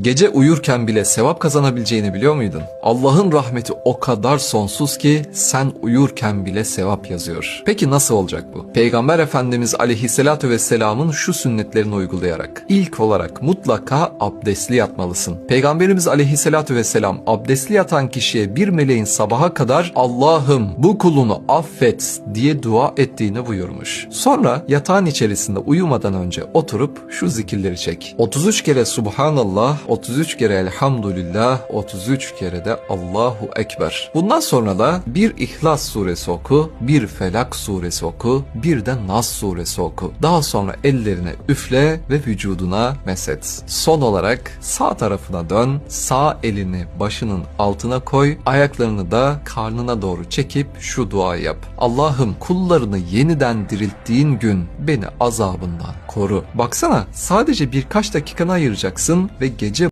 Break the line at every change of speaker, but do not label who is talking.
Gece uyurken bile sevap kazanabileceğini biliyor muydun? Allah'ın rahmeti o kadar sonsuz ki sen uyurken bile sevap yazıyor. Peki nasıl olacak bu? Peygamber Efendimiz aleyhissalatü vesselamın şu sünnetlerini uygulayarak. İlk olarak mutlaka abdestli yatmalısın. Peygamberimiz aleyhissalatü vesselam abdestli yatan kişiye bir meleğin sabaha kadar Allah'ım bu kulunu affet diye dua ettiğini buyurmuş. Sonra yatağın içerisinde uyumadan önce oturup şu zikirleri çek. 33 kere Subhanallah, 33 kere Elhamdülillah, 33 kere de Allahu Ekber. Bundan sonra da bir İhlas suresi oku, bir Felak suresi oku, bir de Nas suresi oku. Daha sonra ellerine üfle ve vücuduna meset. Son olarak sağ tarafına dön, sağ elini başının altına koy, ayaklarını da karnına doğru çekip şu duayı yap. Allah'ım kullarını yeniden dirilttiğin gün beni azabından koru. Baksana sadece birkaç dakikanı ayıracaksın ve gece